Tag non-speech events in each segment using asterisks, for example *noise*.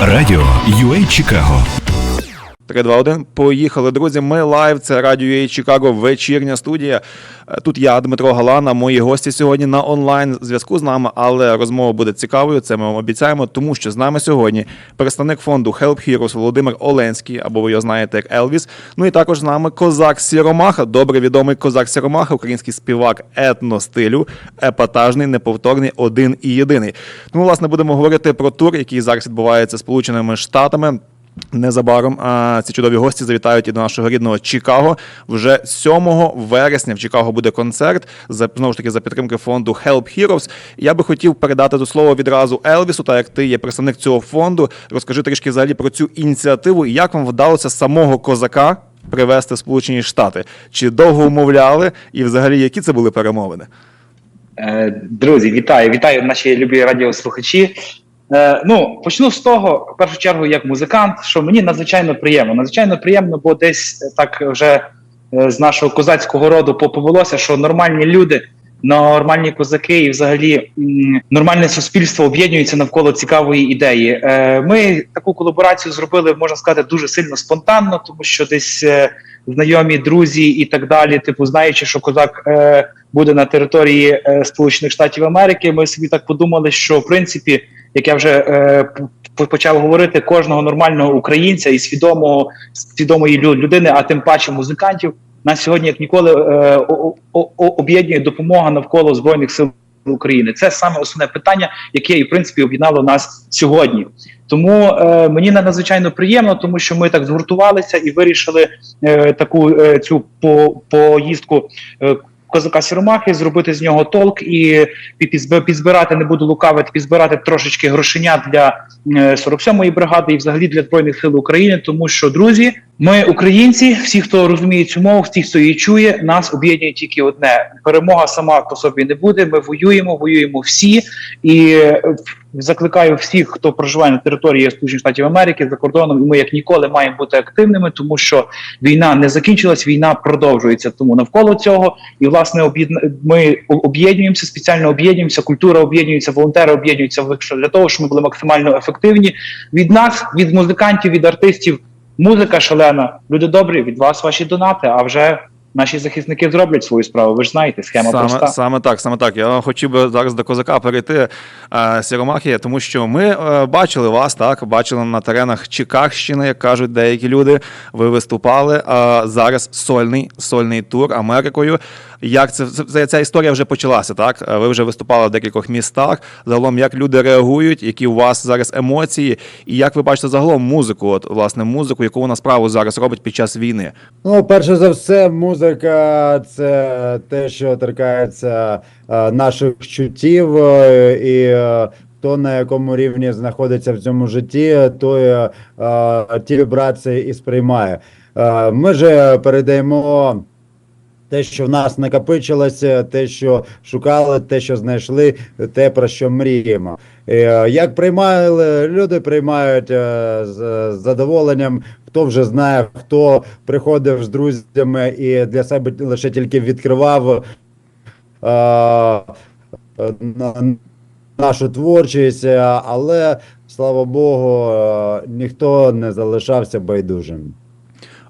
Радіо UA Чикаго 3, 2, 1. Поїхали, друзі. Ми лайв. Це радіо UA Чикаго, вечірня студія. Е, Тут я, Дмитро Галана, мої гості сьогодні на онлайн зв'язку з нами, але розмова буде цікавою. Це ми вам обіцяємо, тому що з нами сьогодні представник фонду Help Heroes Володимир Оленський, або ви його знаєте як Елвіс. Ну і також з нами козак Сіромаха, добре відомий козак Сіромаха, український співак етностилю, епатажний, неповторний, один і єдиний. Ну, власне, будемо говорити про тур, який зараз відбувається Сполученими Штатами. Незабаром а, ці чудові гості завітають і до нашого рідного Чикаго. Вже 7 вересня в Чикаго буде концерт за знову ж таки за підтримки фонду Help Heroes. Я би хотів передати до слова відразу Елвісу, так як ти є представник цього фонду. Розкажи трішки взагалі про цю ініціативу і як вам вдалося самого козака привезти в Сполучені Штати. Чи довго умовляли, і взагалі які це були перемовини? Е, Друзі, вітаю, вітаю наші любі радіослухачі. Е, ну, почну з того, в першу чергу, як музикант, що мені надзвичайно приємно. Надзвичайно приємно, бо десь е, так вже е, з нашого козацького роду поповелося, що нормальні люди, нормальні козаки і взагалі нормальне суспільство об'єднуються навколо цікавої ідеї. Е, Ми таку колаборацію зробили, можна сказати, дуже сильно спонтанно, тому що десь е, знайомі, друзі і так далі, типу, знаючи, що козак. Е, Буде на території Сполучених Штатів Америки. Ми собі так подумали, що в принципі, як я вже почав говорити, кожного нормального українця і свідомого свідомої лю- людини, а тим паче музикантів, нас сьогодні як ніколи е, об'єднує допомога навколо збройних сил України. Це саме основне питання, яке і в принципі об'єднало нас сьогодні. Тому е, мені надзвичайно приємно, тому що ми так згуртувалися і вирішили е, таку е, цю по, поїздку. Е, Козака Сіромахи, зробити з нього толк і пі- підзб- підзбирати, не буду лукавити, підзбирати трошечки грошенят для е, 47-ї бригади і взагалі для збройних сил України. Тому що друзі, ми українці, всі, хто розуміє цю мову, всі, хто її чує, нас об'єднує тільки одне: перемога сама по собі не буде. Ми воюємо, воюємо всі і. е, Закликаю всіх, хто проживає на території Сполучених Штатів Америки за кордоном, і ми як ніколи маємо бути активними, тому що війна не закінчилась, війна продовжується. Тому навколо цього і власне ми об'єднуємося, спеціально об'єднуємося, культура об'єднується, волонтери об'єднуються для того, щоб ми були максимально ефективні. Від нас, від музикантів, від артистів, музика шалена. Люди добрі, від вас ваші донати. А вже наші захисники зроблять свою справу. Ви ж знаєте, схема Саме, проста. саме так, саме так. Я хотів би зараз до козака перейти е, Сіромахія, тому що ми е, бачили вас, так, бачили на теренах Чикагщини, як кажуть деякі люди. Ви виступали. А зараз сольний, сольний тур Америкою. Як це, це ця історія вже почалася, так? Е, Ви вже виступали в декількох містах. Загалом, як люди реагують, які у вас зараз емоції, і як ви бачите загалом музику, от власне музику, яку вона справу зараз робить під час війни? Ну, перше за все, музика це те, що торкається е, наших чуттів, е, і хто на якому рівні знаходиться в цьому житті, е, ті вібрації і сприймає. Ми же передаємо. Те, що в нас накопичилося, те, що шукали, те, що знайшли, те, про що мріємо. Е, Як приймали, люди приймають е, з задоволенням, хто вже знає, хто приходив з друзями і для себе лише тільки відкривав е, на- нашу творчість, але слава Богу, ніхто не залишався байдужим.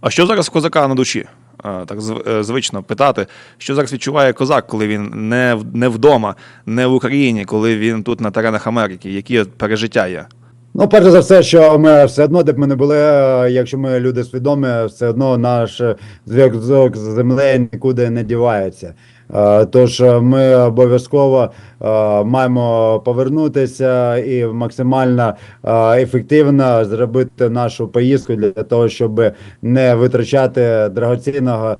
А що зараз козака на душі? А, Так е, звично питати, що зараз відчуває козак, коли він не, не вдома, не в Україні, коли він тут на теренах Америки, які пережиття є? Ну, перше за все, що ми все одно, де б ми не були, е, якщо ми люди свідомі, все одно наш е, зв'язок з землею нікуди не дівається. Е, Тож е, ми обов'язково е, маємо повернутися і максимально ефективно зробити нашу поїздку для того, щоб не витрачати драгоцінного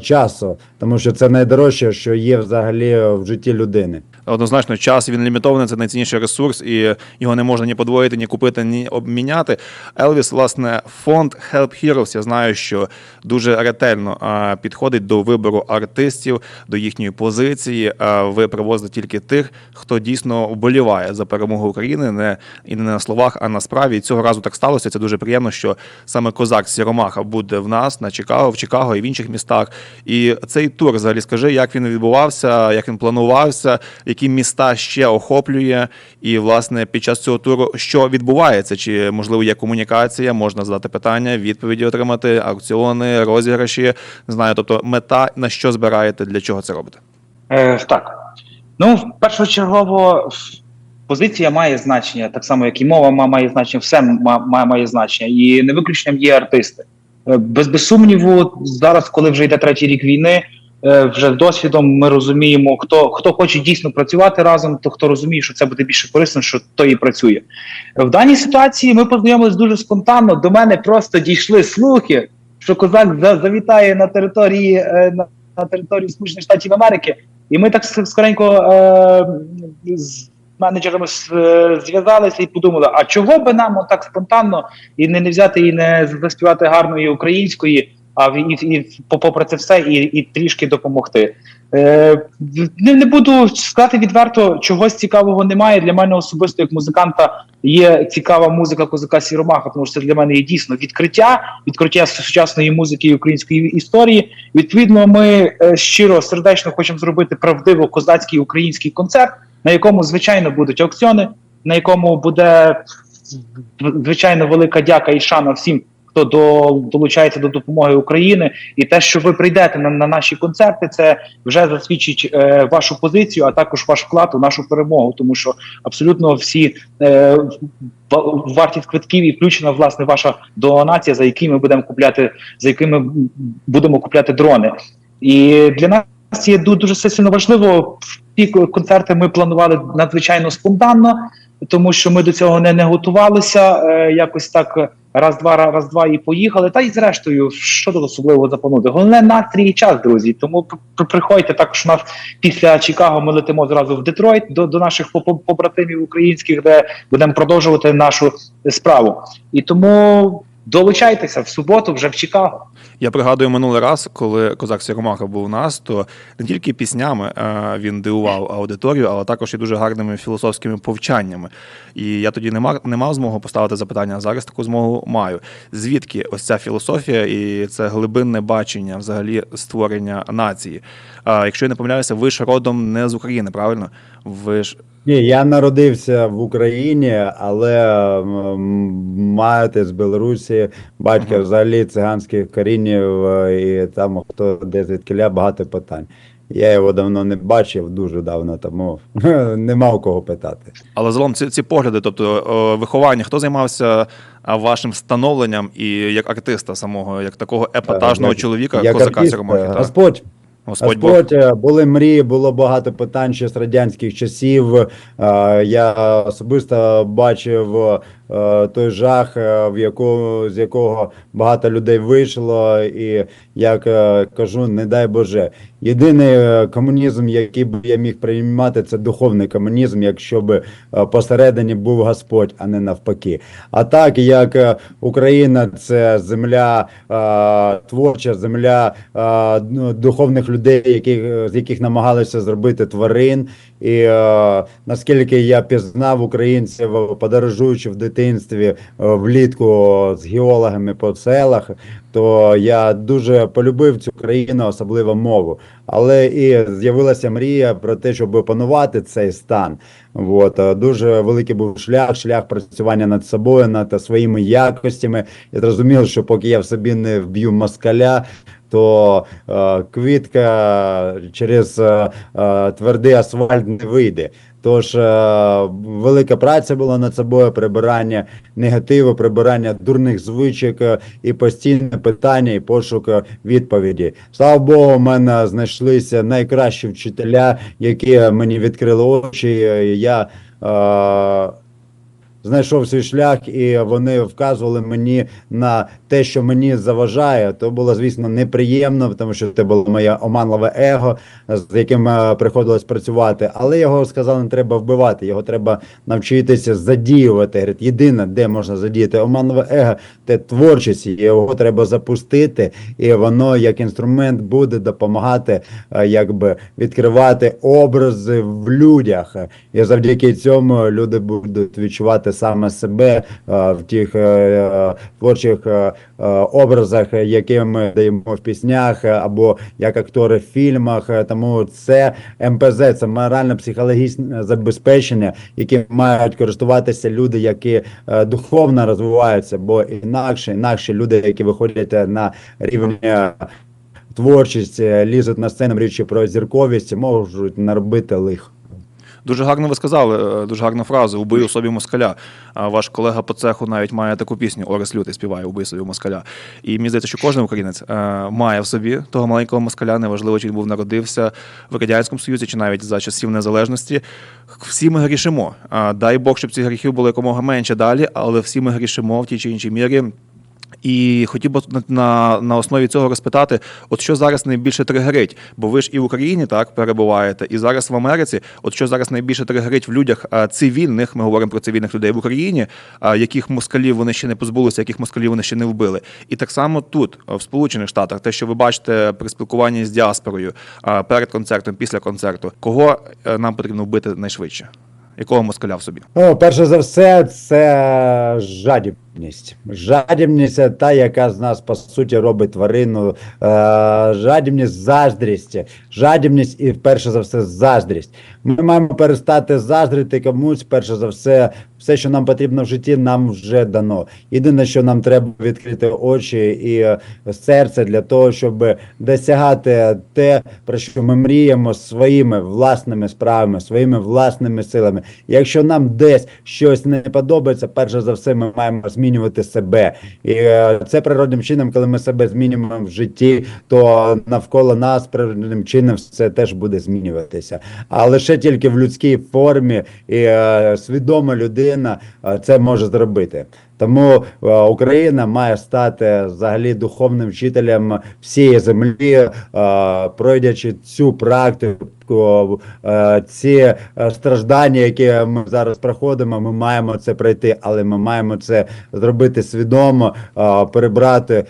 часу, тому що це найдорожче, що є взагалі в житті людини. Однозначно, час він лімітований, це найцінніший ресурс, і його не можна ні подвоїти, ні купити, ні обміняти. Елвіс, власне, фонд Help Heroes, я знаю, що дуже ретельно підходить до вибору артистів, до їхньої позиції. Ви привозите тільки тих, хто дійсно вболіває за перемогу України, не і не на словах, а на справі. І цього разу так сталося. Це дуже приємно, що саме козак Сіромаха буде в нас на Чикаго, в Чикаго і в інших містах. І цей тур, взагалі, скажи, як він відбувався, як він планувався, які міста ще охоплює, і власне під час цього туру що відбувається? Чи можливо є комунікація? Можна задати питання, відповіді отримати, аукціони, розіграші. Не знаю, тобто мета на що збираєте, для чого це робите? Е, так. Ну, першочергово позиція має значення, так само, як і мова має значення, все ма- має, має значення. І не виключенням є артисти. Е, Без, без сумніву, зараз, коли вже йде третій рік війни, е, вже досвідом ми розуміємо, хто, хто хоче дійсно працювати разом, то хто розуміє, що це буде більше корисно, що той і працює. В даній ситуації ми познайомилися дуже спонтанно. До мене просто дійшли слухи, що козак за- завітає на території е, на, на території Сполучених Штатів Америки. І ми так скоренько е, з менеджерами зв'язалися і подумали: а чого би нам так спонтанно і не, не взяти і не заспівати гарної української, а в- і, і попри це все, і, і трішки допомогти. Е, не, не буду сказати відверто, чогось цікавого немає. Для мене особисто, як музиканта, є цікава музика козака Сіромаха, тому що це для мене є дійсно відкриття, відкриття сучасної музики і української історії. Відповідно, ми е, щиро сердечно хочемо зробити правдиво козацький український концерт, на якому звичайно будуть аукціони, на якому буде звичайно велика дяка і шана всім. Хто до долучається до допомоги України, і те, що ви прийдете на, на наші концерти, це вже засвідчить е, вашу позицію, а також ваш вклад у нашу перемогу, тому що абсолютно всі е, вартість квитків і включена власне ваша донація, за які ми будемо купляти, за якими будемо купляти дрони. І для нас ду- дуже сильно важливо. Ці концерти ми планували надзвичайно спонтанно, тому що ми до цього не, не готувалися. Е, якось так раз-два, раз-два і поїхали. Та й зрештою, що тут особливого запланувати? Головне настрій і час, друзі. Тому пр- пр- приходьте також у нас після Чикаго. Ми летимо зразу в Детройт до, до наших по- по- побратимів українських, де будемо продовжувати нашу справу. І тому долучайтеся в суботу вже в Чикаго. Я пригадую минулий раз, коли козак Сіромаха був у нас, то не тільки піснями е, він дивував аудиторію, але також і дуже гарними філософськими повчаннями. І я тоді не мав, не мав змогу поставити запитання, а зараз таку змогу маю. Звідки ось ця філософія і це глибинне бачення взагалі створення нації? Якщо я не помиляюся, ви ж родом не з України, правильно? Ви ж Ні, я народився в Україні, але мати з Білорусі, батька взагалі циганських корінів, е, і там хто де звідкиля багато питань. Я його давно не бачив, дуже давно, тому *laughs* нема у кого питати. Але загалом ці, ці погляди, тобто виховання, хто займався вашим становленням і як артиста самого, як такого епатажного Як- чоловіка, Як козака артист, Сіромахи? е, так? Господь Господь Бог. Е, були мрії, було багато питань ще з радянських часів. Е, Я особисто бачив е, той жах, в якого з якого багато людей вийшло, і як кажу, не дай Боже. Єдиний комунізм, який б я міг приймати, це духовний комунізм, якщо б посередині був Господь, а не навпаки. А так як Україна це земля творча, земля ну, духовних людей, яких, е, з яких намагалися зробити тварин. І е, наскільки я пізнав українців, подорожуючи в дитинстві е, влітку з геологами по селах, то я дуже полюбив цю країну, особливо мову. Але і з'явилася мрія про те, щоб опанувати цей стан. От, е, дуже великий був шлях, шлях працювання над собою, над своїми якостями. Я зрозумів, що поки я в собі не вб'ю москаля, то е, квітка через е, е, твердий асфальт не вийде. Тож е, велика праця була над собою, прибирання негативу, прибирання дурних звичок е, і постійне питання, і пошук е, відповіді. Слава Богу, в мене знайшлися найкращі вчителя, які мені відкрили очі. Я е, знайшов свій шлях, і вони вказували мені на те, що мені заважає. То було, звісно, неприємно, тому що це було моє оманливе его, з яким е, приходилось працювати. Але його сказали, не треба вбивати, його треба навчитися задіювати. Єдине, де можна задіяти оманливе его, це творчість. Його треба запустити, і воно як інструмент буде допомагати, е, якби відкривати образи в людях. І завдяки цьому люди будуть відчувати саме себе е, в тих е, творчих образах, які ми даємо в піснях, або як актори в фільмах. Тому це МПЗ, це морально-психологічне забезпечення, яким мають користуватися люди, які духовно розвиваються, бо інакше, інакше люди, які виходять на рівень. творчості, лізуть на сцену, річі про зірковість, можуть наробити лих. Дуже гарно ви сказали, е, дуже гарна фраза Убий у собі москаля. А ваш колега по цеху навіть має таку пісню Орес Лютий співає Убий собі москаля. І мені здається, що кожен українець е, має в собі того маленького москаля, неважливо, чи він був народився в Радянському Союзі, чи навіть за часів незалежності. Всі ми грішимо. Дай Бог, щоб цих гріхів було якомога менше далі, але всі ми грішимо в тій чи іншій мірі. І хотів би на, на, на основі цього розпитати, от що зараз найбільше тригерить? Бо ви ж і в Україні так перебуваєте, і зараз в Америці. От що зараз найбільше тригерить в людях цивільних, ми говоримо про цивільних людей в Україні, яких москалів вони ще не позбулися, яких москалів вони ще не вбили. І так само тут, в Сполучених Штатах, те, що ви бачите при спілкуванні з діаспорою перед концертом, після концерту, кого е, нам потрібно вбити найшвидше? Якого москаля в собі? Ну, перше за все, це жадібність. Жадібність це та, яка з нас по суті робить тварину. Е, жадібність, заздрість. Жадібність і перше за все заздрість. Ми маємо перестати заздрити комусь. Перше за все, все, що нам потрібно в житті, нам вже дано. Єдине, що нам треба відкрити очі і е, серце для того, щоб досягати те, про що ми мріємо своїми власними справами, своїми власними силами. Якщо нам десь щось не подобається, перше за все, ми маємо змінювати себе. І е, це природним чином, коли ми себе змінюємо в житті, то навколо нас природним чином все теж буде змінюватися. А лише тільки в людській формі і е, свідома людина е, це може зробити. Тому е, Україна має стати взагалі духовним вчителем всієї землі, е, пройдячи цю практику, е, ці страждання, які ми зараз проходимо, ми маємо це пройти, але ми маємо це зробити свідомо, перебрати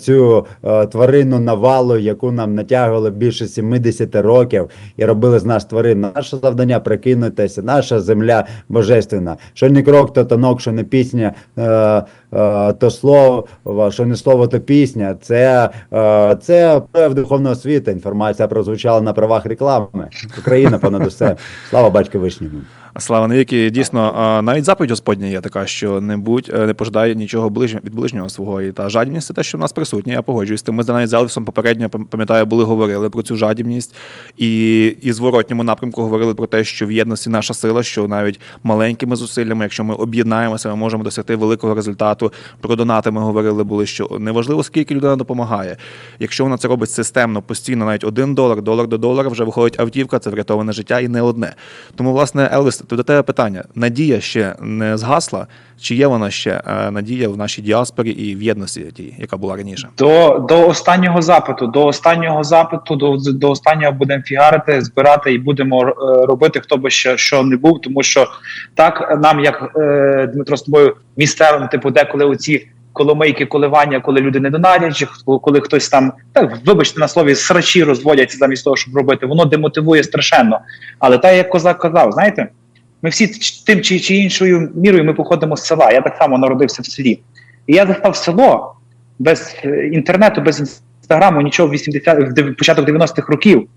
цю тварину навалу, яку нам натягували більше 70 років, і робили з нас тварин. Наше завдання прикинутися, наша земля божественна. Що не крок, то тонок, що не пісня. Е, е, То слово, що не слово, то пісня. Це, е, це прояв духовного світу. Інформація прозвучала на правах реклами. Україна понад усе. Слава батьку Вишньому. Слава навіки, дійсно, навіть заповідь Господня є така, що не будь е, не пожидай нічого ближнього від ближнього свого. І та жадібність це те, що в нас присутня. Я погоджуюсь. Ми з навіть з Елвісом попередньо пам'ятаю, були говорили про цю жадібність, і, і зворотньому напрямку говорили про те, що в єдності наша сила, що навіть маленькими зусиллями, якщо ми об'єднаємося, ми можемо досягти великого результату. Про донати ми говорили були, що неважливо скільки людина допомагає. Якщо вона це робить системно, постійно, навіть один долар, долар до долара, вже виходить автівка, це врятоване життя і не одне. Тому, власне, Елвіс, то до тебе питання: надія ще не згасла, чи є вона ще е, надія в нашій діаспорі і в єдності тій, яка була раніше? До, до останнього запиту, до останнього запиту, до, до останнього будемо фігарити, збирати і будемо е, робити, хто би ще що не був, тому що так нам, як е, Дмитро з тобою місцевим, типу, деколи оці коломийки, коливання, коли люди не хто- коли хтось там так, вибачте на слові, срачі розводяться замість того, щоб робити, воно демотивує страшенно. Але так як козак казав, знаєте, ми всі тим чи, чи іншою мірою ми походимо з села. Я так само народився в селі. І я застав село без е, інтернету, без інстаграму, нічого в 80 в початок 90-х років.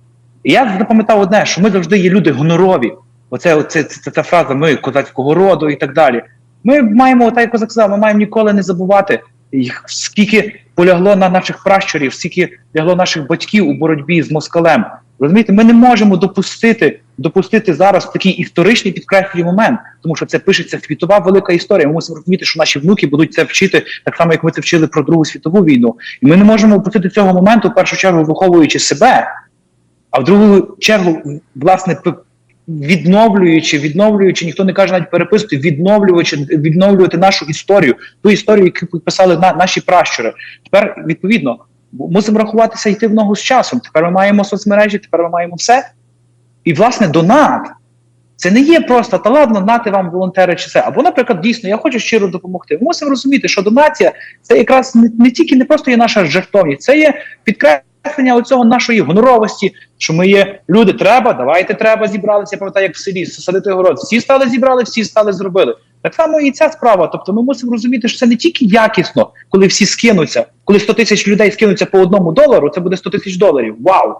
І я запам'ятав одне, що ми завжди є люди гонорові. Оце, оце це, ця фраза ми козацького роду і так далі. Ми маємо, так як козак сказав, ми маємо ніколи не забувати, скільки полягло на наших пращурів, скільки лягло наших батьків у боротьбі з москалем. Розумієте, ми не можемо допустити, допустити зараз такий історичний підкреслюю момент, тому що це пишеться світова велика історія. Ми мусимо розуміти, що наші внуки будуть це вчити так само, як ми це вчили про Другу світову війну. І ми не можемо опустити цього моменту, в першу чергу, виховуючи себе, а в другу чергу, власне, відновлюючи, відновлюючи, ніхто не каже навіть переписувати, відновлюючи, відновлювати нашу історію, ту історію, яку писали на, наші пращури. Тепер відповідно мусимо рахуватися йти в ногу з часом. Тепер ми маємо соцмережі, тепер ми маємо все. І власне донат. Це не є просто та ладно, нати вам волонтери чи це. Або, наприклад, дійсно, я хочу щиро допомогти. Ми мусимо розуміти, що донація це якраз не, не тільки не просто є наша жертовність, це є підкреслення оцього нашої гоноровості, що ми є люди. Треба, давайте треба зібралися. Я пам'ятаю, як в селі садити город. Всі стали зібрали, всі стали зробили. Так само і ця справа. Тобто, ми мусимо розуміти, що це не тільки якісно, коли всі скинуться, коли 100 тисяч людей скинуться по одному долару, це буде 100 тисяч доларів. Вау!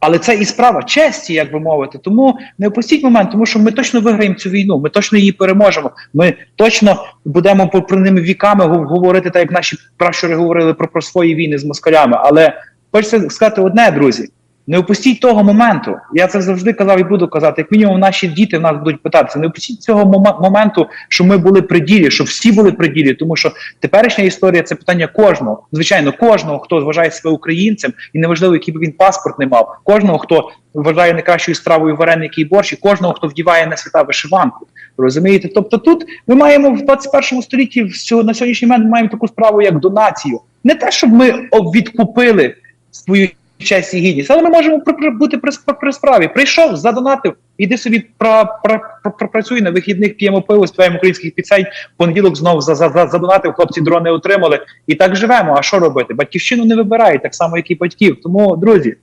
Але це і справа честі, як би мовити. Тому не опустіть момент, тому що ми точно виграємо цю війну, ми точно її переможемо. Ми точно будемо про ними віками говорити, так як наші пращури говорили про, про свої війни з москалями. Але хочеться сказати одне, друзі. Не опустіть того моменту. Я це завжди казав і буду казати. Як мінімум, наші діти в нас будуть питатися. Не опустіть цього моменту, що ми були при ділі, що всі були при ділі, тому що теперішня історія це питання кожного, звичайно, кожного, хто вважає себе українцем, і неважливо, який би він паспорт не мав, кожного, хто вважає найкращою стравою вареники і борщ, і кожного, хто вдіває на свята вишиванку. Розумієте? Тобто, тут ми маємо в 21 столітті всього- на сьогоднішній момент ми маємо таку справу, як донацію. Не те, щоб ми відкупили свою честь і гідність, але ми можемо бути при, сп- при справі. Прийшов, задонатив, іди собі пра, пра, пра, пра- працюй на вихідних, п'ємо пиво, співаємо українських пісень, понеділок знову за, за, за, задонатив, хлопці дрони отримали. І так живемо. А що робити? Батьківщину не вибирають, так само, як і батьків. Тому, друзі,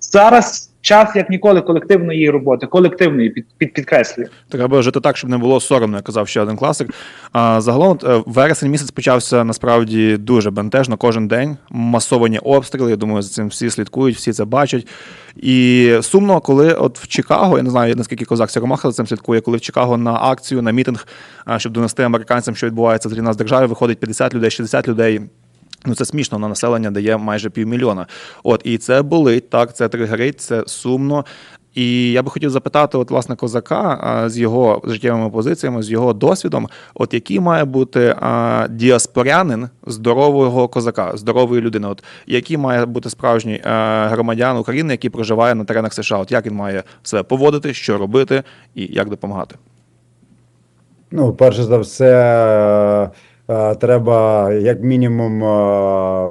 зараз час як ніколи колективної роботи, колективної під, під, підкреслюю. Треба жити так, щоб не було соромно, як казав ще один класик. А, загалом, е, вересень місяць почався насправді дуже бентежно. Кожен день масовані обстріли. Я думаю, за цим всі слідкують, всі це бачать. І сумно, коли от в Чикаго, я не знаю наскільки козак Сіромаха за цим слідкує, коли в Чикаго на акцію, на мітинг, щоб донести американцям, що відбувається для нас в державі, виходить 50 людей, 60 людей. Ну, це смішно на населення дає майже півмільйона. От і це болить, так, це тригерить, це сумно. І я би хотів запитати, от власне козака з його життєвими позиціями, з його досвідом, от який має бути а, діаспорянин здорового козака, здорової людини, от який має бути справжній а, громадян України, який проживає на теренах США, от як він має себе поводити, що робити і як допомагати? Ну, перше за все, треба як мінімум е,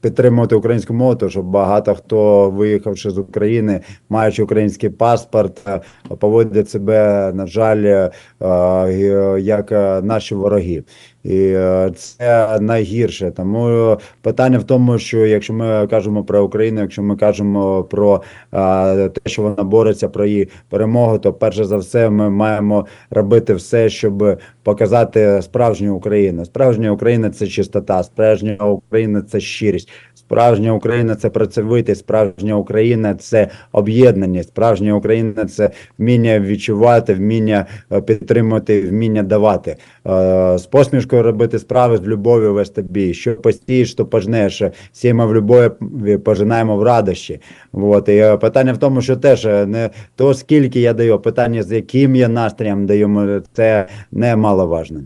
підтримувати українську мову, тому що багато хто, виїхавши з України, маючи український паспорт, поводить поводять себе, на жаль, е, е, як е, наші вороги. І е, це найгірше. Тому питання в тому, що якщо ми кажемо про Україну, якщо ми кажемо про е, те, що вона бореться про її перемогу, то перше за все ми маємо робити все, щоб показати справжню Україну. Справжня Україна це чистота, справжня Україна це щирість. Справжня Україна це працьовитість, справжня Україна це об'єднаність, справжня Україна це вміння відчувати, вміння е, підтримувати, вміння давати. Е, З посмішкою робити справи, з любов'ю вести бій. Що посієш, то пожнеш. Сіємо в любові, пожинаємо в радощі. От. І е, питання в тому, що теж е, не то, скільки я даю, питання, з яким я настроєм даю, це немаловажно.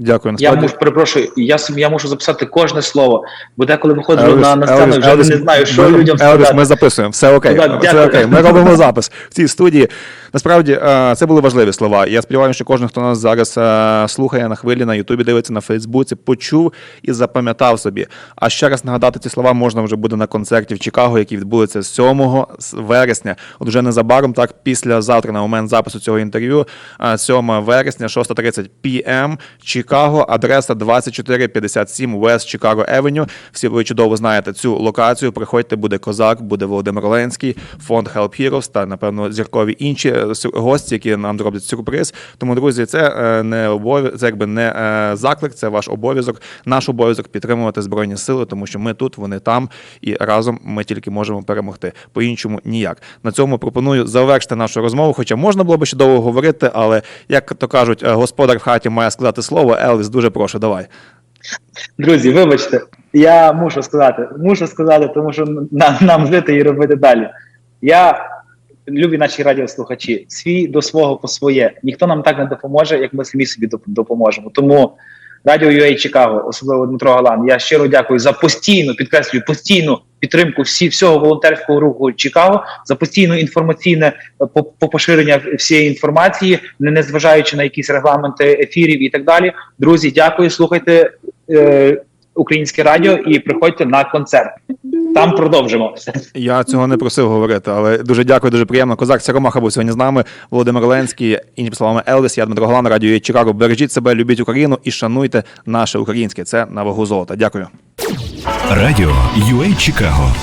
Дякую. Я мушу перепрошую, я я можу записати кожне слово, бо деколи виходжу Елвіс, на, на сцену, Елвіс, вже Елвіс, не знаю, що ми, людям Елвіс, сказати. ми записуємо. Все окей. Ну, да, все дякую. окей. Ми робимо запис в цій студії. Насправді е, це були важливі слова. Я сподіваюся, що кожен, хто нас зараз е, слухає на хвилі, на Ютубі, дивиться на Фейсбуці, почув і запам'ятав собі. А ще раз нагадати ці слова можна вже буде на концерті в Чикаго, який відбудеться 7 вересня. От вже незабаром, так після завтра, на момент запису цього інтерв'ю, е, 7 вересня, 6.30 p.m. Чикаго, адреса 2457 West Chicago Avenue. Всі ви чудово знаєте цю локацію. Приходьте, буде козак, буде Володимир Оленський, фонд Help Heroes та напевно зіркові інші гості, які нам зроблять сюрприз. Тому, друзі, це е, не обов'язок, це якби не е, заклик, це ваш обов'язок. Наш обов'язок підтримувати збройні сили, тому що ми тут, вони там, і разом ми тільки можемо перемогти. По іншому ніяк. На цьому пропоную завершити нашу розмову. Хоча можна було би ще довго говорити, але як то кажуть, е, господар в хаті має сказати слово. Елвіс, дуже прошу, давай. Друзі, вибачте, я мушу сказати, мушу сказати, тому що нам, нам жити і робити далі. Я, любі наші радіослухачі, свій до свого по своє. Ніхто нам так не допоможе, як ми самі собі доп- допоможемо. Тому Радіо UA Чикаго, особливо Дмитро Галан, я щиро дякую за постійну, підкреслюю, постійну підтримку всі всього волонтерського руху Чикаго, за постійне інформаційне е, по, по поширення всієї інформації, не незважаючи на якісь регламенти ефірів і так далі. Друзі, дякую. Слухайте е, українське радіо і приходьте на концерт. Там продовжимо. Я цього не просив говорити, але дуже дякую, дуже приємно. Козак Сяромаха був сьогодні з нами. Володимир Ленський, іншими словами, Елвіс, я Дмитро Голан, радіо «Є Чикаго. Бережіть себе, любіть Україну і шануйте наше українське. Це на вагу золота. Дякую. Радіо UA Чикаго